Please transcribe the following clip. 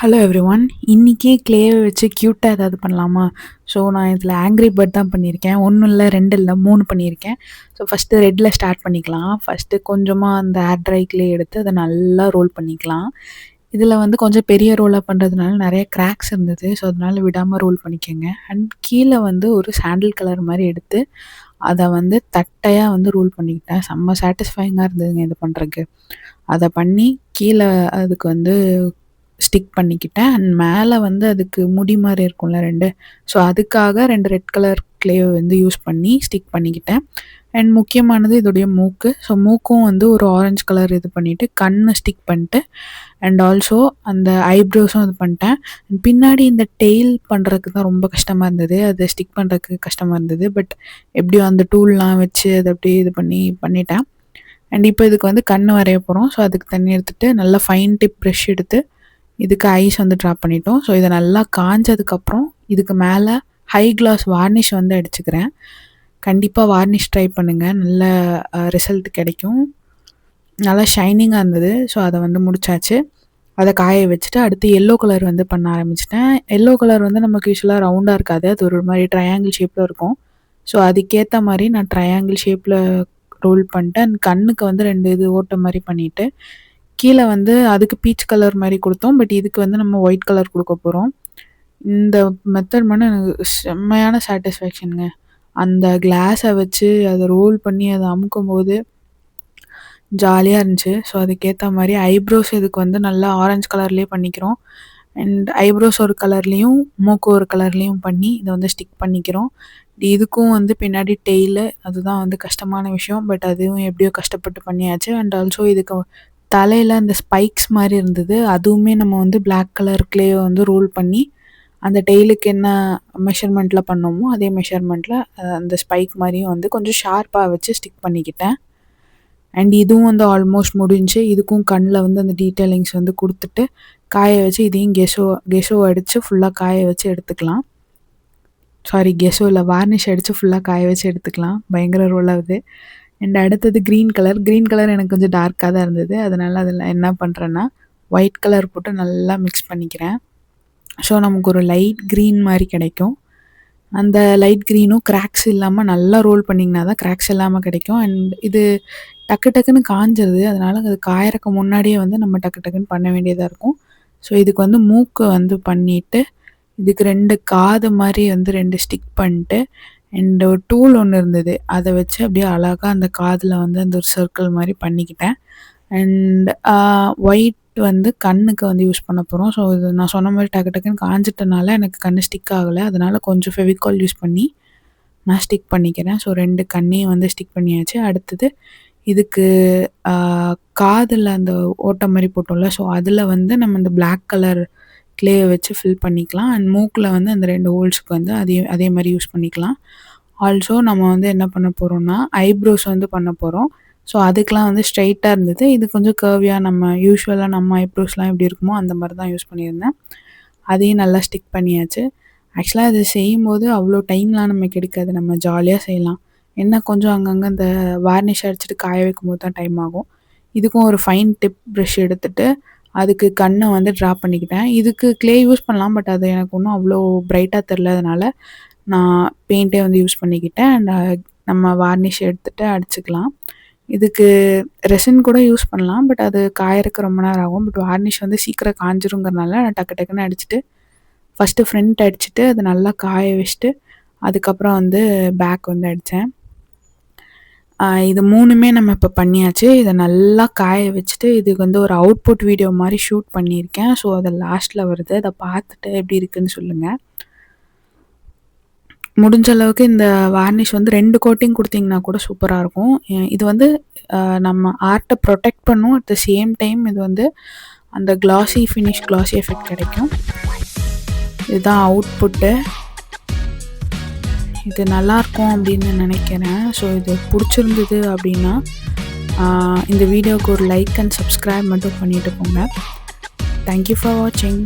Hello every one இன்றைக்கி க்ளேவை வச்சு க்யூட்டாக ஏதாவது பண்ணலாமா? ஸோ நான் இதில் ஆங்க்ரி பேர்ட் தான் பண்ணியிருக்கேன். ஒன்றும் இல்லை ரெண்டு இல்லை மூணு பண்ணியிருக்கேன். ஸோ ஃபஸ்ட்டு ரெட்டில் ஸ்டார்ட் பண்ணிக்கலாம். ஃபஸ்ட்டு கொஞ்சமாக அந்த ஹேர் ட்ரை க்ளே எடுத்து அதை நல்லா ரோல் பண்ணிக்கலாம். இதில் வந்து கொஞ்சம் பெரிய ரோலாக பண்ணுறதுனால நிறைய கிராக்ஸ் இருந்தது. ஸோ அதனால் விடாமல் ரோல் பண்ணிக்கோங்க. அண்ட் கீழே வந்து ஒரு சாண்டில் கலர் மாதிரி எடுத்து அதை வந்து தட்டையாக வந்து ரோல் பண்ணிக்கிட்டேன் செம்ம சாட்டிஸ்ஃபைங்காக இருந்ததுங்க இது பண்ணுறதுக்கு அதை பண்ணி கீழே அதுக்கு வந்து ஸ்டிக் பண்ணிக்கிட்டேன். அண்ட் மேலே வந்து அதுக்கு முடி மாதிரி இருக்கும்ல ரெண்டு. ஸோ அதுக்காக ரெண்டு ரெட் கலர் க்ளேவை வந்து யூஸ் பண்ணி ஸ்டிக் பண்ணிக்கிட்டேன். அண்ட் முக்கியமானது இதோடைய மூக்கு. ஸோ மூக்கும் வந்து ஒரு ஆரஞ்சு கலர் இது பண்ணிவிட்டு கண்ணை ஸ்டிக் பண்ணிட்டு அண்ட் ஆல்சோ அந்த ஐப்ரோஸும் இது பண்ணிட்டேன். அண்ட் பின்னாடி இந்த டெய்ல் பண்ணுறதுக்கு தான் ரொம்ப கஷ்டமாக இருந்தது. அதை ஸ்டிக் பண்ணுறதுக்கு கஷ்டமாக இருந்தது. பட் எப்படியோ அந்த டூல்லாம் வச்சு அதை அப்படியே இது பண்ணி பண்ணிட்டேன். அண்ட் இப்போ இதுக்கு வந்து கண் வரைய போகிறோம் ஸோ அதுக்கு தண்ணி எடுத்துகிட்டு நல்லா ஃபைன் டிப் ப்ரெஷ் எடுத்து இதுக்கு ஐஸ் வந்து ட்ராப் பண்ணிட்டோம். ஸோ இதை நல்லா காஞ்சதுக்கப்புறம் இதுக்கு மேலே ஹை கிளாஸ் வார்னிஷ் வந்து அடிச்சுக்கிறேன். கண்டிப்பாக வார்னிஷ் ட்ரை பண்ணுங்கள் நல்ல ரிசல்ட் கிடைக்கும். நல்லா ஷைனிங்காக இருந்தது. ஸோ அதை வந்து முடிச்சாச்சு. அதை காய வச்சுட்டு அடுத்து எல்லோ கலர் வந்து பண்ண ஆரம்பிச்சிட்டேன். எல்லோ கலர் வந்து நமக்கு யூஸ்வலாக ரவுண்டாக இருக்காது. அது ஒரு மாதிரி ட்ரையாங்கிள் ஷேப்பில் இருக்கும். ஸோ அதுக்கேற்ற மாதிரி நான் ட்ரையாங்கிள் ஷேப்பில் ரோல் பண்ணிட்டு அண்ட் கண்ணுக்கு வந்து ரெண்டு இது ஓட்ட மாதிரி பண்ணிவிட்டு கீழே வந்து அதுக்கு பீச் கலர் மாதிரி கொடுத்தோம். பட் இதுக்கு வந்து நம்ம ஒயிட் கலர் கொடுக்க போகிறோம் இந்த மெத்தட் மட்டும் எனக்கு செம்மையான சாட்டிஸ்ஃபேக்ஷனுங்க அந்த கிளாஸை வச்சு அதை ரோல் பண்ணி அதை அமுக்கும் போது ஜாலியாக இருந்துச்சு. ஸோ அதுக்கேற்ற மாதிரி ஐப்ரோஸ் இதுக்கு வந்து நல்லா ஆரஞ்சு கலர்லேயே பண்ணிக்கிறோம். அண்ட் ஐப்ரோஸ் ஒரு கலர்லேயும் மூக்கு ஒரு கலர்லேயும் பண்ணி இதை வந்து ஸ்டிக் பண்ணிக்கிறோம். இதுக்கும் வந்து பின்னாடி டெய்லு அதுதான் வந்து கஷ்டமான விஷயம். பட் அதுவும் எப்படியோ கஷ்டப்பட்டு பண்ணியாச்சு. அண்ட் ஆல்சோ இதுக்கு தலையில் அந்த ஸ்பைக்ஸ் மாதிரி இருந்தது. அதுவுமே நம்ம வந்து பிளாக் கலர் கிளே வந்து ரோல் பண்ணி அந்த டெய்லுக்கு என்ன மெஷர்மெண்ட்டில் பண்ணோமோ அதே மெஷர்மெண்ட்டில் அந்த ஸ்பைக் மாதிரியும் வந்து கொஞ்சம் ஷார்ப்பாக வச்சு ஸ்டிக் பண்ணிக்கிட்டேன். அண்ட் இதுவும் வந்து ஆல்மோஸ்ட் முடிஞ்சு இதுக்கும் கண்ணில் வந்து அந்த டீட்டெயிலிங்ஸ் வந்து கொடுத்துட்டு காய வச்சு இதையும் கெஷோ கெசோ அடித்து ஃபுல்லாக காய வச்சு எடுத்துக்கலாம். சாரி கெசோ இல்லை வார்னிஷ் அடித்து ஃபுல்லாக காய வச்சு எடுத்துக்கலாம். பயங்கர ரோல் ஆகுது அண்ட் அடுத்தது க்ரீன் கலர் க்ரீன் கலர் எனக்கு கொஞ்சம் டார்க்காக தான் இருந்தது. அதனால் அதில் என்ன பண்ணுறேன்னா ஒயிட் கலர் போட்டு நல்லா மிக்ஸ் பண்ணிக்கிறேன். ஸோ நமக்கு ஒரு லைட் க்ரீன் மாதிரி கிடைக்கும். அந்த லைட் க்ரீனும் கிராக்ஸ் இல்லாமல் நல்லா ரோல் பண்ணிங்கன்னா தான் கிராக்ஸ் இல்லாமல் கிடைக்கும். அண்ட் இது டக்கு டக்குன்னு காஞ்சிருது. அதனால் அது காயறக்கு முன்னாடியே வந்து நம்ம டக்கு டக்குன்னு பண்ண வேண்டியதாக இருக்கும். ஸோ இதுக்கு வந்து மூக்கு வந்து பண்ணிவிட்டு இதுக்கு ரெண்டு காது மாதிரி வந்து ரெண்டு ஸ்டிக் பண்ணிட்டு அண்ட் ஒரு டூல் ஒன்று இருந்தது. அதை வச்சு அப்படியே அழகாக அந்த காதில் வந்து அந்த ஒரு சர்க்கிள் மாதிரி பண்ணிக்கிட்டேன். அண்ட் ஒயிட் uh, வந்து கண்ணுக்கு வந்து யூஸ் பண்ண போகிறோம் ஸோ இது நான் சொன்ன மாதிரி டக்கு டக்குன்னு காஞ்சிட்டனால எனக்கு கண் ஸ்டிக் ஆகலை. அதனால் கொஞ்சம் ஃபெவிகால் யூஸ் பண்ணி நான் ஸ்டிக் பண்ணிக்கிறேன். ஸோ ரெண்டு கண்ணையும் வந்து ஸ்டிக் பண்ணியாச்சு. அடுத்தது இதுக்கு uh, காதில் அந்த ஓட்டை மாதிரி போட்டோம்ல. ஸோ அதில் வந்து நம்ம இந்த பிளாக் கலர் க்ளேயை வச்சு ஃபில் பண்ணிக்கலாம். அண்ட் மூக்கில் வந்து அந்த ரெண்டு ஹோல்ஸ்க்கு வந்து அதே அதே மாதிரி யூஸ் பண்ணிக்கலாம். ஆல்சோ நம்ம வந்து என்ன பண்ண போகிறோம்னா ஐப்ரோஸ் வந்து பண்ண போகிறோம் ஸோ அதுக்கெலாம் வந்து ஸ்ட்ரைட்டாக இருந்தது. இது கொஞ்சம் கர்வியாக நம்ம யூஸ்வலாக நம்ம ஐப்ரோஸ்லாம் எப்படி இருக்குமோ அந்த மாதிரி தான் யூஸ் பண்ணியிருந்தேன். அதையும் நல்லா ஸ்டிக் பண்ணியாச்சு. ஆக்சுவலாக இது செய்யும்போது அவ்வளோ டைம்லாம் நமக்கு எடுக்காது. நம்ம ஜாலியாக செய்யலாம். என்ன கொஞ்சம் அங்கங்கே அந்த வார்னிஷ் அடிச்சுட்டு காய வைக்கும் போது தான் டைம் ஆகும். இதுக்கும் ஒரு ஃபைன் டிப் ப்ரெஷ் எடுத்துகிட்டு அதுக்கு கண்ணை வந்து ட்ரா பண்ணிக்கிட்டேன். இதுக்கு க்ளே யூஸ் பண்ணலாம் பட் அது எனக்கு ஒன்றும் அவ்வளோ ப்ரைட்டாக தெரிலதுனால நான் பெயிண்ட்டே வந்து யூஸ் பண்ணிக்கிட்டேன். அண்ட் uh, நம்ம வார்னிஷ் எடுத்துகிட்டு அடிச்சுக்கலாம். இதுக்கு ரெசின் கூட யூஸ் பண்ணலாம் பட் அது காயறக்கு ரொம்ப நேரம் ஆகும். பட் வார்னிஷ் வந்து சீக்கிரம் காஞ்சிருங்கிறனால நான் டக்கு டக்குன்னு அடிச்சுட்டு ஃபஸ்ட்டு ஃப்ரண்ட் அடிச்சுட்டு அதை நல்லா காய வச்சுட்டு அதுக்கப்புறம் வந்து பேக் வந்து அடித்தேன் இது மூணுமே நம்ம இப்போ பண்ணியாச்சு. இதை நல்லா காய வச்சுட்டு இதுக்கு வந்து ஒரு அவுட்புட் வீடியோ மாதிரி ஷூட் பண்ணியிருக்கேன். ஸோ அதை லாஸ்ட்டில் வருது. அதை பார்த்துட்டு எப்படி இருக்குதுன்னு சொல்லுங்கள் முடிஞ்ச அளவுக்கு இந்த வார்னிஷ் வந்து ரெண்டு கோட்டிங் கொடுத்தீங்கன்னா கூட சூப்பராக இருக்கும். இது வந்து நம்ம ஆர்ட்டை ப்ரொடெக்ட் பண்ணும். அட் த சேம் டைம் இது வந்து அந்த கிளாஸி ஃபினிஷ் கிளாஸி எஃபெக்ட் கிடைக்கும். இதுதான் அவுட்புட்டு இது நல்லாயிருக்கும் அப்படின்னு நினைக்கிறேன். ஸோ இது பிடிச்சிருந்தது அப்படின்னா இந்த வீடியோவுக்கு ஒரு லைக் அண்ட் சப்ஸ்கிரைப் மட்டும் பண்ணிட்டு போங்க. தேங்க்யூ ஃபார் வாட்சிங்